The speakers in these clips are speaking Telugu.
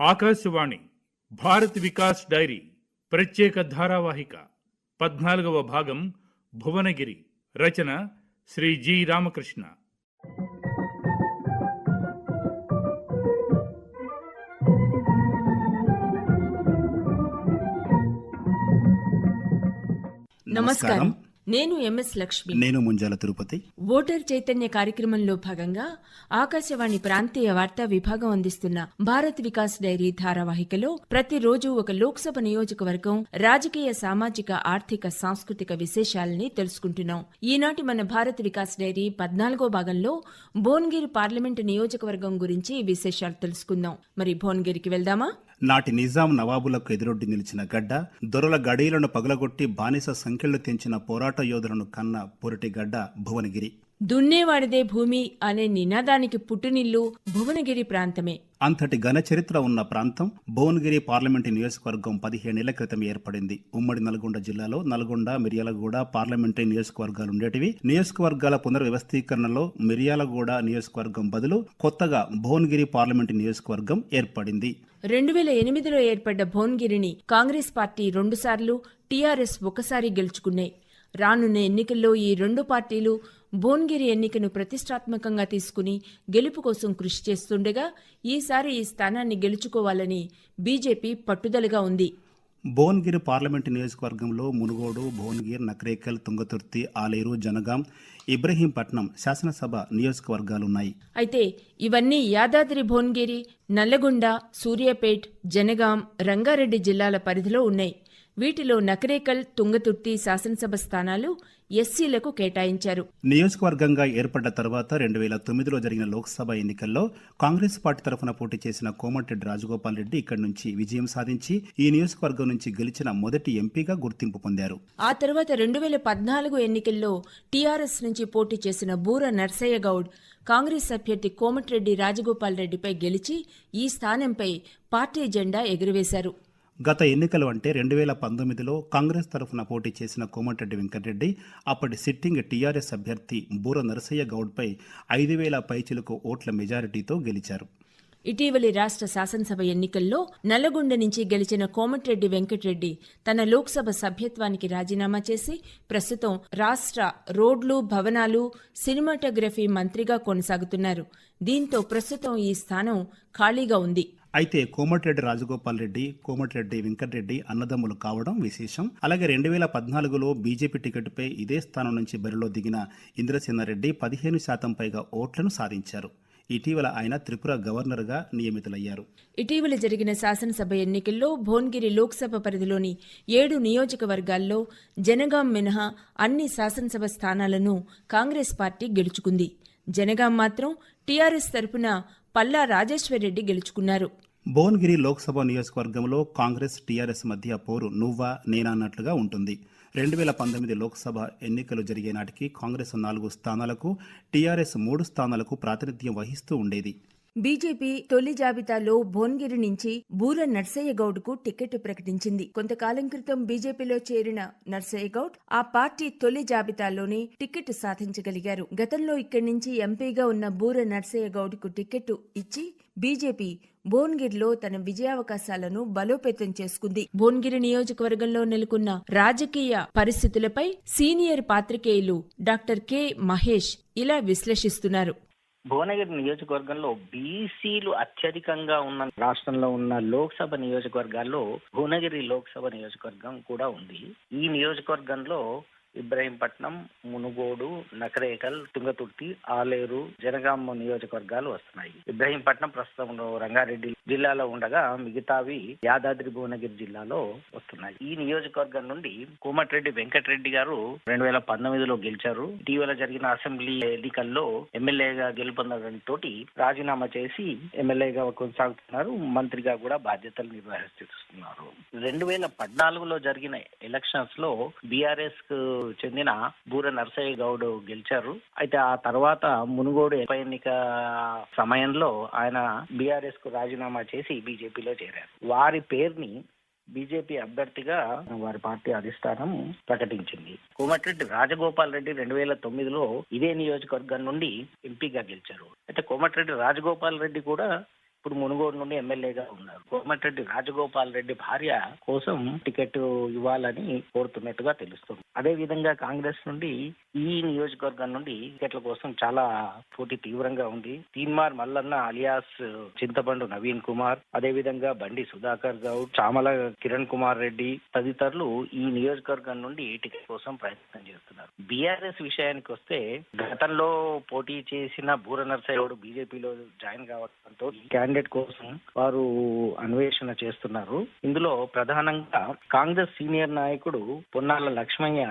ఆకాశవాణి భారత్ వికాస్ డైరీ ప్రత్యేక ధారావాహిక పద్నాలుగవ భాగం భువనగిరి రచన శ్రీ జి రామకృష్ణ. నమస్కారం. నేను ఎంఎస్ లక్ష్మి. నేను ముంజాల తిరుపతి. ఓటర్ చైతన్య కార్యక్రమంలో భాగంగా ఆకాశవాణి ప్రాంతీయ వార్తా విభాగం అందిస్తున్న భారత్ వికాస్ డైరీ ధారావాహికలో ప్రతిరోజు ఒక లోక్సభ నియోజకవర్గం రాజకీయ సామాజిక ఆర్థిక సాంస్కృతిక విశేషాలని తెలుసుకుంటున్నాం. ఈనాటి మన భారత్ వికాస్ డైరీ పద్నాలుగో భాగంలో భువనగిరి పార్లమెంటు నియోజకవర్గం గురించి విశేషాలు తెలుసుకుందాం. మరి భువనగిరికి వెళ్దామా? నాటి నిజాం నవాబులకు ఎదురొడ్డి నిలిచిన గడ్డ దొరల గడీలను పగలగొట్టి బానిస సంఖ్యలు తెంచిన పోరాట యోధులను కన్న పొరటి గడ్డ భువనగిరి. దున్నేవాడిదే భూమి అనే నినాదానికి పుట్టునిల్లు భువనగిరి ప్రాంతమే. అంతటి ఘన చరిత్ర ఉన్న ప్రాంతం భువనగిరి పార్లమెంటు నియోజకవర్గం పదిహేనేళ్ళ క్రితం ఏర్పడింది. ఉమ్మడి నల్గొండ జిల్లాలో నల్గొండ మిర్యాలగూడ పార్లమెంటరీ నియోజకవర్గాలు ఉండేటివి. నియోజకవర్గాల పునర్వ్యవస్థీకరణలో మిర్యాలగూడ నియోజకవర్గం బదులు కొత్తగా భువనగిరి పార్లమెంటు నియోజకవర్గం ఏర్పడింది. రెండు వేల ఎనిమిదిలో ఏర్పడ్డ భువనగిరిని కాంగ్రెస్ పార్టీ రెండుసార్లు టీఆర్ఎస్ ఒకసారి గెలుచుకున్నాయి. రానున్న ఎన్నికల్లో ఈ రెండు పార్టీలు భువనగిరి ఎన్నికను ప్రతిష్టాత్మకంగా తీసుకుని గెలుపు కోసం కృషి చేస్తుండగా ఈసారి ఈ స్థానాన్ని గెలుచుకోవాలని బీజేపీ పట్టుదలగా ఉంది. భువనగిరి పార్లమెంటు నియోజకవర్గంలో మునుగోడు భువనగిరి నకరేకల్ తుంగతుర్తి ఆలేరు జనగాం ఇబ్రహీంపట్నం శాసనసభ నియోజకవర్గాలున్నాయి. అయితే ఇవన్నీ యాదాద్రి భువనగిరి నల్లగొండ సూర్యాపేట్ జనగాం రంగారెడ్డి జిల్లాల పరిధిలో ఉన్నాయి. వీటిలో నకరేకల్ తుంగతుర్తి శాసనసభ స్థానాలు ఎస్సీలకు కేటాయించారు. నియోజకవర్గంగా ఏర్పడ్డ తర్వాత రెండు వేల తొమ్మిదిలో జరిగిన లోక్సభ ఎన్నికల్లో కాంగ్రెస్ పార్టీ తరఫున పోటీ చేసిన కోమటిరెడ్డి రాజగోపాల్ రెడ్డి ఇక్కడి నుంచి విజయం సాధించి ఈ నియోజకవర్గం నుంచి గెలిచిన మొదటి ఎంపీగా గుర్తింపు పొందారు. ఆ తర్వాత రెండు వేల పద్నాలుగు ఎన్నికల్లో టీఆర్ఎస్ నుంచి పోటీ చేసిన బూర నర్సయ్య గౌడ్ కాంగ్రెస్ అభ్యర్థి కోమటిరెడ్డి రాజగోపాల్ రెడ్డిపై గెలిచి ఈ స్థానంపై పార్టీ జెండా ఎగురవేశారు. గత ఎన్నికలు అంటే రెండు వేల పంతొమ్మిదిలో కాంగ్రెస్ తరఫున పోటీ చేసిన కోమటిరెడ్డి వెంకటరెడ్డి అప్పటి సిట్టింగ్ టీఆర్ఎస్ అభ్యర్థి బూర నరసయ్య గౌడ్పై ఐదు వేల పైచిలకు ఓట్ల మెజారిటీతో గెలిచారు. ఇటీవలి రాష్ట్ర శాసనసభ ఎన్నికల్లో నల్లగొండ నుంచి గెలిచిన కోమటిరెడ్డి వెంకటరెడ్డి తన లోక్సభ సభ్యత్వానికి రాజీనామా చేసి ప్రస్తుతం రాష్ట్ర రోడ్లు భవనాలు సినిమాటోగ్రఫీ మంత్రిగా కొనసాగుతున్నారు. దీంతో ప్రస్తుతం ఈ స్థానం ఖాళీగా ఉంది. అయితే కోమటిరెడ్డి రాజగోపాల్ రెడ్డి కోమటిరెడ్డి వెంకటరెడ్డి అన్నదమ్ములు కావడం విశేషం. అలాగే రెండు వేల పద్నాలుగులో బీజేపీ టికెట్పై ఇదే స్థానం నుంచి బరిలో దిగిన ఇంద్రసేనారెడ్డి పదిహేను శాతం పైగా ఓట్లను సాధించారు. ఇటీవల ఆయన త్రిపుర గవర్నర్గా నియమితులయ్యారు. ఇటీవల జరిగిన శాసనసభ ఎన్నికల్లో భోన్గిరి లోక్సభ పరిధిలోని ఏడు నియోజకవర్గాల్లో జనగాం మినహా అన్ని శాసనసభ స్థానాలను కాంగ్రెస్ పార్టీ గెలుచుకుంది. జనగాం మాత్రం టీఆర్ఎస్ తరపున పల్లా రాజేశ్వరరెడ్డి గెలుచుకున్నారు. భువనగిరి లోక్సభ నియోజకవర్గంలో కాంగ్రెస్ టీఆర్ఎస్ మధ్య పోరు నువ్వా నేనా అన్నట్లుగా ఉంటుంది. రెండు వేల పంతొమ్మిది లోక్సభ ఎన్నికలు జరిగే నాటికి కాంగ్రెస్ నాలుగు స్థానాలకు టీఆర్ఎస్ మూడు స్థానాలకు ప్రాతినిధ్యం వహిస్తూ ఉండేది. బీజేపీ తొలి జాబితాలో భువనగిరి నుంచి బూర నర్సయ్య గౌడ్ టికెట్ ప్రకటించింది. కొంతకాలం క్రితం బీజేపీలో చేరిన నర్సయ్య గౌడ్ ఆ పార్టీ తొలి జాబితాలోనే టికెట్ సాధించగలిగారు. గతంలో ఇక్కడి నుంచి ఎంపీగా ఉన్న బూర నర్సయ్య గౌడ్ టికెట్ ఇచ్చి బీజేపీ భువనగిరిలో తన విజయావకాశాలను బలోపేతం చేసుకుంది. భువనగిరి నియోజకవర్గంలో నెలకొన్న రాజకీయ పరిస్థితులపై సీనియర్ పాత్రికేయులు డాక్టర్ కె మహేష్ ఇలా విశ్లేషిస్తున్నారు. భువనగిరి నియోజకవర్గంలో బీసీలు అత్యధికంగా ఉన్న రాష్ట్రంలో ఉన్న లోక్సభ నియోజకవర్గాల్లో భువనగిరి లోక్సభ నియోజకవర్గం కూడా ఉంది. ఈ నియోజకవర్గంలో ఇబ్రహీంపట్నం మునుగోడు నకరేకల్ తుంగతుర్తి ఆలేరు జనగామ నియోజకవర్గాలు వస్తున్నాయి. ఇబ్రహీంపట్నం ప్రస్తుతం రంగారెడ్డి జిల్లాలో ఉండగా మిగతావి యాదాద్రి భువనగిరి జిల్లాలో వస్తున్నాయి. ఈ నియోజకవర్గం నుండి కోమటిరెడ్డి వెంకటరెడ్డి గారు రెండు వేల పంతొమ్మిదిలో గెలిచారు. ఇటీవల జరిగిన అసెంబ్లీ ఎన్నికల్లో ఎమ్మెల్యేగా గెలుపొందడంతో రాజీనామా చేసి ఎమ్మెల్యేగా కొనసాగుతున్నారు. మంత్రిగా కూడా బాధ్యతలు నిర్వహిస్తున్నారు. రెండు వేల పద్నాలుగులో జరిగిన ఎలక్షన్స్లో బీఆర్ఎస్ చెందిన బూర నరసయ్య గౌడ్ గెలిచారు. అయితే ఆ తర్వాత మునుగోడు ఉప ఎన్నిక సమయంలో ఆయన బీఆర్ఎస్కు రాజీనామా చేసి బీజేపీలో చేరారు. వారి పేరుని బీజేపీ అభ్యర్థిగా వారి పార్టీ అధిష్టానం ప్రకటించింది. కోమటిరెడ్డి రాజగోపాల్ రెడ్డి రెండు వేల తొమ్మిదిలో ఇదే నియోజకవర్గం నుండి ఎంపీగా గెలిచారు. అయితే కోమటిరెడ్డి రాజగోపాల్ రెడ్డి కూడా ఇప్పుడు మునుగోడు నుండి ఎమ్మెల్యేగా ఉన్నారు. కోమటిరెడ్డి రాజగోపాల్ రెడ్డి భార్య కోసం టికెట్ ఇవ్వాలని కోరుతున్నట్టుగా తెలుస్తుంది. అదే విధంగా కాంగ్రెస్ నుండి ఈ నియోజకవర్గం నుండి టికెట్ల కోసం చాలా పోటీ తీవ్రంగా ఉంది. తీన్మార్ మల్లన్న అలియాస్ చింతపండు నవీన్ కుమార్ అదే విధంగా బండి సుధాకర్ గౌడ్ చామల కిరణ్ కుమార్ రెడ్డి తదితరులు ఈ నియోజకవర్గం నుండి టికెట్ కోసం ప్రయత్నం చేస్తున్నారు. బీఆర్ఎస్ విషయానికి వస్తే గతంలో పోటీ చేసిన బూర నర్సయ్యగౌడ్ బీజేపీలో జాయిన్ కావడంతో ఈ క్యాండిడేట్ కోసం వారు అన్వేషణ చేస్తున్నారు. ఇందులో ప్రధానంగా కాంగ్రెస్ సీనియర్ నాయకుడు పొన్నాల లక్ష్మయ్య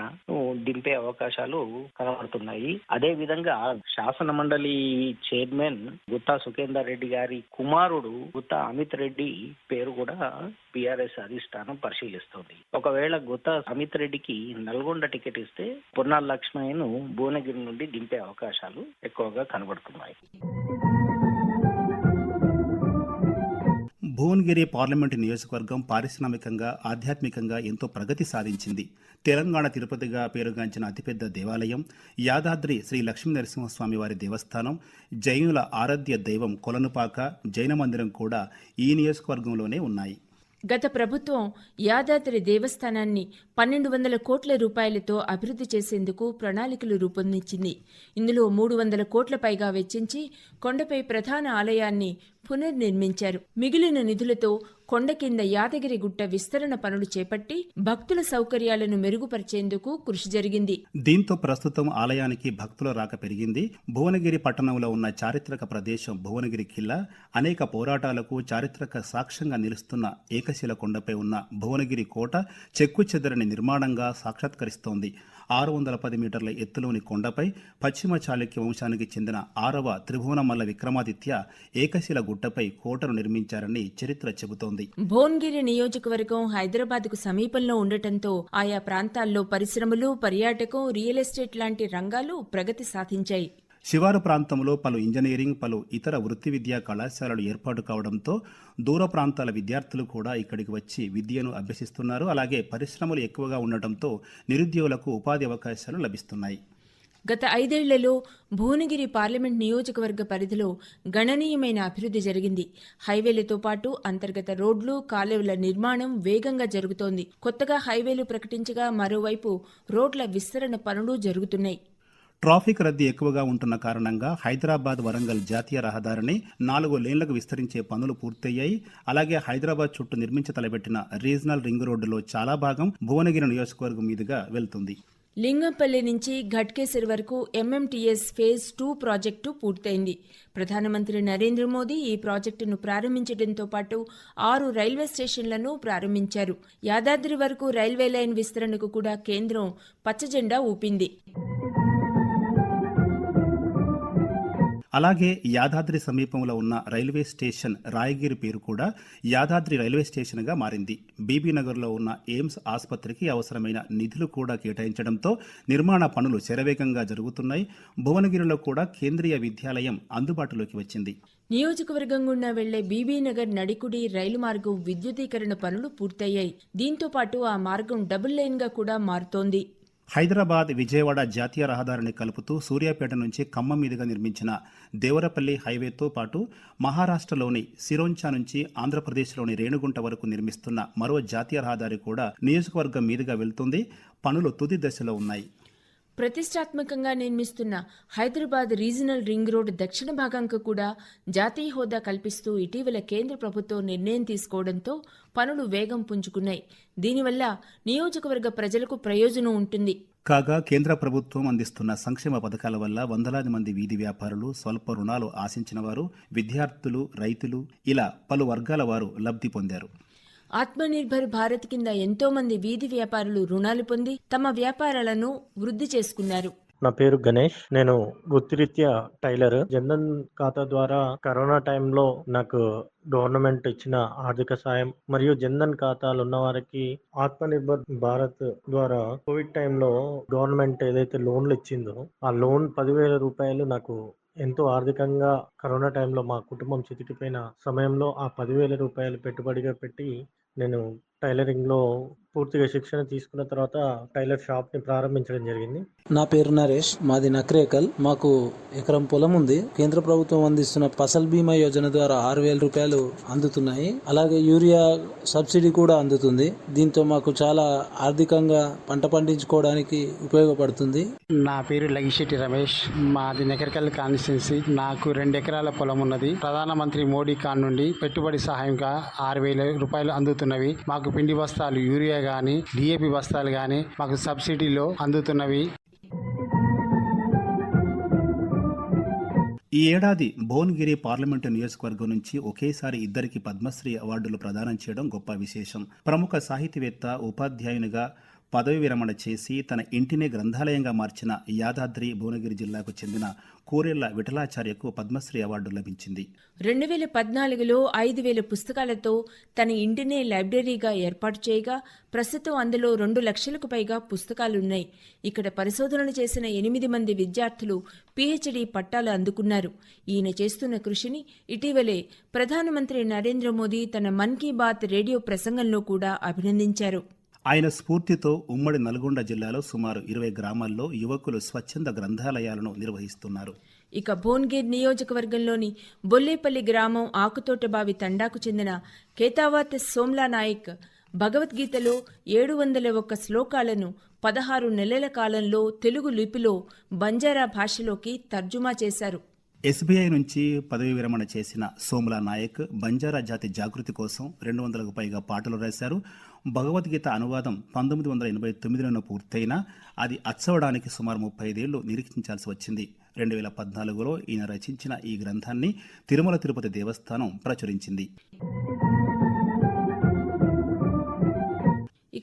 దింపే అవకాశాలు కనబడుతున్నాయి. అదే విధంగా శాసన మండలి చైర్మన్ గుత్తా సుఖేందర్ రెడ్డి గారి కుమారుడు గుత్తా అమిత్ రెడ్డి పేరు కూడా బీఆర్ఎస్ అధిష్టానం పరిశీలిస్తోంది. ఒకవేళ గుత్తా అమిత్ రెడ్డికి నల్గొండ టికెట్ ఇస్తే పొన్నాల లక్ష్మయ్యను భువనగిరి నుండి దింపే అవకాశాలు ఎక్కువగా కనబడుతున్నాయి. భువనగిరి పార్లమెంటు నియోజకవర్గం పారిశ్రామికంగా ఆధ్యాత్మికంగా ఎంతో ప్రగతి సాధించింది. తెలంగాణ తిరుపతిగా పేరుగాంచిన అతిపెద్ద దేవాలయం యాదాద్రి శ్రీ లక్ష్మీ నరసింహస్వామి వారి దేవస్థానం జైనుల ఆరాధ్య దైవం కొలనుపాక జైన మందిరం కూడా ఈ నియోజకవర్గంలోనే ఉన్నాయి. గత ప్రభుత్వం యాదాద్రి దేవస్థానాన్ని పన్నెండు వందల కోట్ల రూపాయలతో అభివృద్ధి చేసేందుకు ప్రణాళికలు రూపొందించింది. ఇందులో మూడు వందల కోట్ల పైగా వెచ్చించి కొండపై ప్రధాన ఆలయాన్ని పునర్నిర్మించారు. మిగిలిన నిధులతో కొండ కింద యాదగిరి గుట్ట విస్తరణ పనులు చేపట్టి భక్తుల సౌకర్యాలను మెరుగుపరిచేందుకు కృషి జరిగింది. దీంతో ప్రస్తుతం ఆలయానికి భక్తుల రాక పెరిగింది. భువనగిరి పట్టణంలో ఉన్న చారిత్రక ప్రదేశం భువనగిరి కిల్లా. అనేక పోరాటాలకు చారిత్రక సాక్ష్యంగా నిలుస్తున్న ఏకశిల కొండపై ఉన్న భువనగిరి కోట చెక్కు చెదరని నిర్మాణంగా సాక్షాత్కరిస్తోంది. ఆరు వందల పది మీటర్ల ఎత్తులోని కొండపై పశ్చిమ చాళుక్య వంశానికి చెందిన ఆరవ త్రిభువనమల్ల విక్రమాదిత్య ఏకశిల గుట్టపై కోటను నిర్మించారని చరిత్ర చెబుతోంది. భువనగిరి నియోజకవర్గం హైదరాబాద్కు సమీపంలో ఉండటంతో ఆయా ప్రాంతాల్లో పరిశ్రమలు పర్యాటకం రియల్ ఎస్టేట్ లాంటి రంగాలు ప్రగతి సాధించాయి. శివారు ప్రాంతంలో పలు ఇంజనీరింగ్ పలు ఇతర వృత్తి విద్యా కళాశాలలు ఏర్పాటు కావడంతో దూర ప్రాంతాల విద్యార్థులు కూడా ఇక్కడికి వచ్చి విద్యను అభ్యసిస్తున్నారు. అలాగే పరిశ్రమలు ఎక్కువగా ఉండటంతో నిరుద్యోగులకు ఉపాధి అవకాశాలు లభిస్తున్నాయి. గత ఐదేళ్ళలో భువనగిరి పార్లమెంట్ నియోజకవర్గ పరిధిలో గణనీయమైన అభివృద్ధి జరిగింది. హైవేలతో పాటు అంతర్గత రోడ్లు కాలువల నిర్మాణం వేగంగా జరుగుతోంది. కొత్తగా హైవేలు ప్రకటించగా మరోవైపు రోడ్ల విస్తరణ పనులు జరుగుతున్నాయి. ట్రాఫిక్ రద్దీ ఎక్కువగా ఉంటున్న కారణంగా హైదరాబాద్ వరంగల్ జాతీయ రహదారిని నాలుగు లేన్లకు విస్తరించే పనులు పూర్తయ్యాయి. అలాగే హైదరాబాద్ చుట్టూ నిర్మించ తలపెట్టిన రీజనల్ రింగ్ రోడ్డులో చాలా భాగం భువనగిరి నియోజకవర్గం మీదుగా వెళ్తుంది. లింగంపల్లి నుంచి ఘట్కేసర్ వరకు ఎంఎంటీఎస్ ఫేజ్ టూ ప్రాజెక్టు పూర్తయింది. ప్రధానమంత్రి నరేంద్ర మోదీ ఈ ప్రాజెక్టును ప్రారంభించడంతో పాటు ఆరు రైల్వే స్టేషన్లను ప్రారంభించారు. యాదాద్రి వరకు రైల్వే లైన్ విస్తరణకు కూడా కేంద్రం పచ్చజెండా ఊపింది. అలాగే యాదాద్రి సమీపంలో ఉన్న రైల్వే స్టేషన్ రాయగిరి పేరు కూడా యాదాద్రి రైల్వే స్టేషన్గా మారింది. బీబీనగర్లో ఉన్న ఎయిమ్స్ ఆసుపత్రికి అవసరమైన నిధులు కూడా కేటాయించడంతో నిర్మాణ పనులు శరవేగంగా జరుగుతున్నాయి. భువనగిరిలో కూడా కేంద్రీయ విద్యాలయం అందుబాటులోకి వచ్చింది. నియోజకవర్గం గుండా వెళ్ళే బీబీనగర్ నడికుడి రైలు మార్గం విద్యుదీకరణ పనులు పూర్తయ్యాయి. దీంతో పాటు ఆ మార్గం డబుల్ లైన్గా కూడా మారుతోంది. హైదరాబాద్ విజయవాడ జాతీయ రహదారిని కలుపుతూ సూర్యాపేట నుంచి ఖమ్మం మీదుగా నిర్మించిన దేవరపల్లి హైవేతో పాటు మహారాష్ట్రలోని సిరోంచా నుంచి ఆంధ్రప్రదేశ్లోని రేణుగుంట వరకు నిర్మిస్తున్న మరో జాతీయ రహదారి కూడా నియోజకవర్గం మీదుగా వెళ్తుంది. పనులు తుది దశలో ఉన్నాయి. ప్రతిష్టాత్మకంగా నిర్మిస్తున్న హైదరాబాద్ రీజనల్ రింగ్ రోడ్ దక్షిణ భాగంకు కూడా జాతీయ హోదా కల్పిస్తూ ఇటీవల కేంద్ర ప్రభుత్వం నిర్ణయం తీసుకోవడంతో పనులు వేగం పుంజుకున్నాయి. దీనివల్ల నియోజకవర్గ ప్రజలకు ప్రయోజనం ఉంటుంది. కాగా కేంద్ర ప్రభుత్వం అందిస్తున్న సంక్షేమ పథకాల వల్ల వందలాది మంది వీధి వ్యాపారులు స్వల్ప రుణాలు ఆశించిన వారు విద్యార్థులు రైతులు ఇలా పలు వర్గాల వారు లబ్ధి పొందారు. ఆత్మనిర్భర్ భారత్ కింద ఎంతో మంది వీధి వ్యాపారులు రుణాలు పొంది తమ వ్యాపారాలను వృద్ధి చేసుకున్నారు. నా పేరు గణేష్. నేను వృత్తిరీత్యా టైలర్. జన్ధన్ ఖాతా ద్వారా కరోనా టైంలో నాకు గవర్నమెంట్ ఇచ్చిన ఆర్థిక సాయం మరియు జన్ధన్ ఖాతాలు ఉన్న వారికి ఆత్మనిర్భర్ భారత్ ద్వారా కోవిడ్ టైంలో గవర్నమెంట్ ఏదైతే లోన్లు ఇచ్చిందో ఆ లోన్ పదివేల రూపాయలు నాకు ఎంతో ఆర్థికంగా కరోనా టైంలో మా కుటుంబం చితికిపోయిన సమయంలో ఆ పదివేల రూపాయలు పెట్టుబడిగా పెట్టి నేను టైలరింగ్లో పూర్తిగా శిక్షణ తీసుకున్న తర్వాత టైలర్ షాప్ని ప్రారంభించడం జరిగింది. నా పేరు నరేష్ మాది నక్రేకల్. మాకు ఎకరం పొలం ఉంది. కేంద్ర ప్రభుత్వం అందిస్తున్న ఫసల్ బీమా యోజన ద్వారా ఆరు వేల రూపాయలు అందుతున్నాయి. అలాగే యూరియా సబ్సిడీ కూడా అందుతుంది. దీంతో మాకు చాలా ఆర్థికంగా పంట పండించుకోవడానికి ఉపయోగపడుతుంది. నా పేరు లగిశెట్టి రమేష్. మాది నగరికల్ కాన్స్టిట్యున్సీ. నాకు రెండు ఎకరాల పొలం ఉన్నది. ప్రధానమంత్రి మోడీ కాన్ నుండి పెట్టుబడి సహాయంగా ఆరు వేల రూపాయలు అందుతున్నవి. మాకు పిండి బస్తాలు యూరియా గాని డిఏపి బస్తాలు గాని మాకు సబ్సిడీలో అందుతున్నవి. ఈ ఏడాది భువనగిరి పార్లమెంటు నియోజకవర్గం నుంచి ఒకేసారి ఇద్దరికి పద్మశ్రీ అవార్డులు ప్రదానం చేయడం గొప్ప విశేషం. ప్రముఖ సాహితీవేత్త ఉపాధ్యాయునిగా పదవి విరమణ చేసి తన ఇంటినే గ్రంథాలయంగా మార్చిన యాదాద్రి భువనగిరి జిల్లాకు చెందిన కూరెళ్ళ విఠలాచార్యకు పద్మశ్రీ అవార్డు లభించింది. రెండు వేల పద్నాలుగులో ఐదు వేల పుస్తకాలతో తన ఇంటినే లైబ్రరీగా ఏర్పాటు చేయగా ప్రస్తుతం అందులో రెండు లక్షలకు పైగా పుస్తకాలున్నాయి. ఇక్కడ పరిశోధనలు చేసిన ఎనిమిది మంది విద్యార్థులు పీహెచ్డీ పట్టాలు అందుకున్నారు. ఈయన చేస్తున్న కృషిని ఇటీవలే ప్రధానమంత్రి నరేంద్ర మోదీ తన మన్ కీ బాత్ రేడియో ప్రసంగంలో కూడా అభినందించారు. ఆయన స్ఫూర్తితో ఉమ్మడి నల్గొండ జిల్లాలో సుమారు ఇరవై గ్రామాల్లో యువకులు స్వచ్ఛంద గ్రంథాలయాలను నిర్వహిస్తున్నారు. ఇక భోన్గిర్ నియోజకవర్గంలోని బొల్లేపల్లి గ్రామం ఆకుతోటబావి తండాకు చెందిన కేతావత్ సోమ్లా నాయక్ భగవద్గీతలో ఏడు వందల ఒక్క శ్లోకాలను పదహారు నెలల కాలంలో తెలుగు లిపిలో బంజారా భాషలోకి తర్జుమా చేశారు. ఎస్బీఐ నుంచి పదవి విరమణ చేసిన సోములా నాయక్ బంజారా జాతి జాగృతి కోసం రెండు వందలకు పైగా పాటలు రాశారు. భగవద్గీత అనువాదం పంతొమ్మిది వందల ఎనభై తొమ్మిదిలోనూ పూర్తయినా అది అచ్చవడానికి సుమారు ముప్పై ఐదేళ్ళు నిరీక్షించాల్సి వచ్చింది. రెండు వేల పద్నాలుగులో ఈయన రచించిన ఈ గ్రంథాన్ని తిరుమల తిరుపతి దేవస్థానం ప్రచురించింది.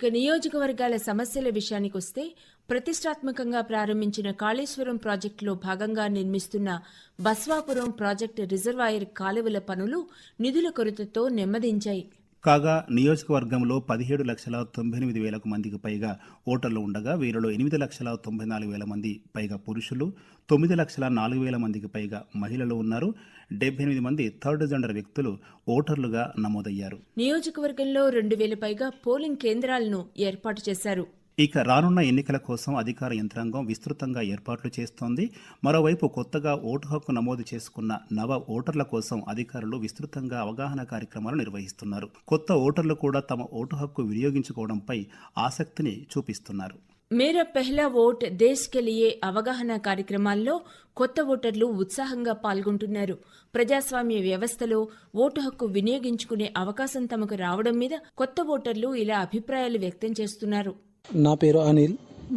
ఇక నియోజకవర్గాల సమస్యల విషయానికొస్తే ప్రతిష్టాత్మకంగా ప్రారంభించిన కాళేశ్వరం ప్రాజెక్టులో భాగంగా నిర్మిస్తున్న బస్వాపురం ప్రాజెక్టు రిజర్వాయర్ కాలువల పనులు నిధుల కొరతతో నెమ్మదించాయి. కాగా నియోజకవర్గంలో పదిహేడు లక్షల తొంభై ఎనిమిది వేలకు మందికి పైగా ఓటర్లు ఉండగా వీరిలో ఎనిమిది లక్షల తొంభై నాలుగు వేల మంది పైగా పురుషులు తొమ్మిది లక్షల నాలుగు వేల మందికి పైగా మహిళలు ఉన్నారు. డెబ్బై ఎనిమిది మంది థర్డ్ జెండర్ వ్యక్తులు ఓటర్లుగా నమోదయ్యారు. నియోజకవర్గంలో రెండు వేల పైగా పోలింగ్ కేంద్రాలను ఏర్పాటు చేశారు. ఇక రానున్న ఎన్నికల కోసం అధికార యంత్రాంగం విస్తృతంగా ఏర్పాట్లు చేస్తోంది. మరోవైపు కొత్తగా ఓటు హక్కు నమోదు చేసుకున్న నవ ఓటర్ల కోసం అధికారులు విస్తృతంగా అవగాహన కార్యక్రమాలు నిర్వహిస్తున్నారు. కొత్త ఓటర్లు కూడా తమ ఓటు హక్కు వినియోగించుకోవడంపై ఆసక్తిని చూపిస్తున్నారు. మేరా పెహ్లా ఓట్ దేశ్ కే లియే అవగాహన కార్యక్రమాల్లో కొత్త ఓటర్లు ఉత్సాహంగా పాల్గొంటున్నారు. ప్రజాస్వామ్య వ్యవస్థలో ఓటు హక్కు వినియోగించుకునే అవకాశం తమకు రావడం మీద కొత్త ఓటర్లు ఇలా అభిప్రాయాలు వ్యక్తం చేస్తున్నారు. నా పేరు అనిల్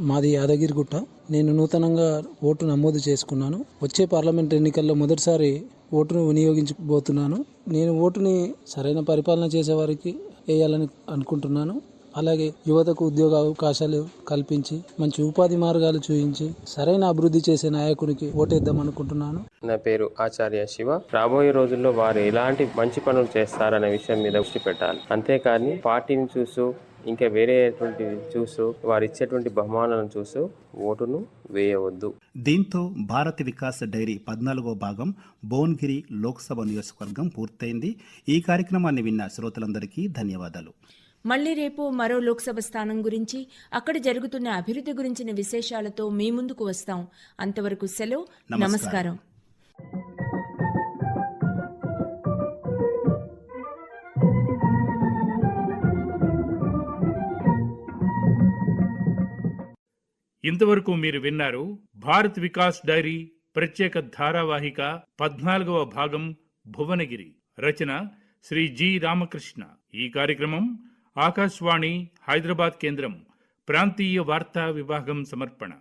మాది యాదగిరిగుట్ట. నేను నూతనంగా ఓటు నమోదు చేసుకున్నాను. వచ్చే పార్లమెంట్ ఎన్నికల్లో మొదటిసారి ఓటును వినియోగించబోతున్నాను. నేను ఓటుని సరైన పరిపాలన చేసేవారికి వేయాలని అనుకుంటున్నాను. అలాగే యువతకు ఉద్యోగ అవకాశాలు కల్పించి మంచి ఉపాధి మార్గాలు చూపించి సరైన అభివృద్ధి చేసే నాయకునికి ఓటేద్దాం అనుకుంటున్నాను. నా పేరు ఆచార్య శివ. రాబోయే రోజుల్లో వారు ఎలాంటి మంచి పనులు చేస్తారనే విషయం మీద దృష్టి పెట్టాలి. అంతేకాని పార్టీని చూస్తూ ఇంకా వేరేటువంటి చూస్తూ వారు ఇచ్చేటువంటి బహుమానాలను చూస్తూ ఓటును వేయవద్దు. దీంతో భారత్ వికాస్ డైరీ పద్నాలుగో భాగం భువనగిరి లోక్సభ నియోజకవర్గం పూర్తయింది. ఈ కార్యక్రమాన్ని విన్న శ్రోతలందరికీ ధన్యవాదాలు. మళ్ళీ రేపు మరో లోక్సభ స్థానం గురించి అక్కడ జరుగుతున్న అభివృద్ధి గురించిన విశేషాలతో మీ ముందుకు వస్తాం. అంతవరకు సెలవు నమస్కారం. ఇంతవరకు మీరు విన్నారు భారత్ వికాస్ డైరీ ప్రత్యేక ధారావాహిక పద్నాలుగవ భాగం భువనగిరి. రచన శ్రీ జి రామకృష్ణ. ఈ కార్యక్రమం ఆకాశవాణి హైదరాబాద్ కేంద్రం ప్రాంతీయ వార్తా విభాగం సమర్పణ.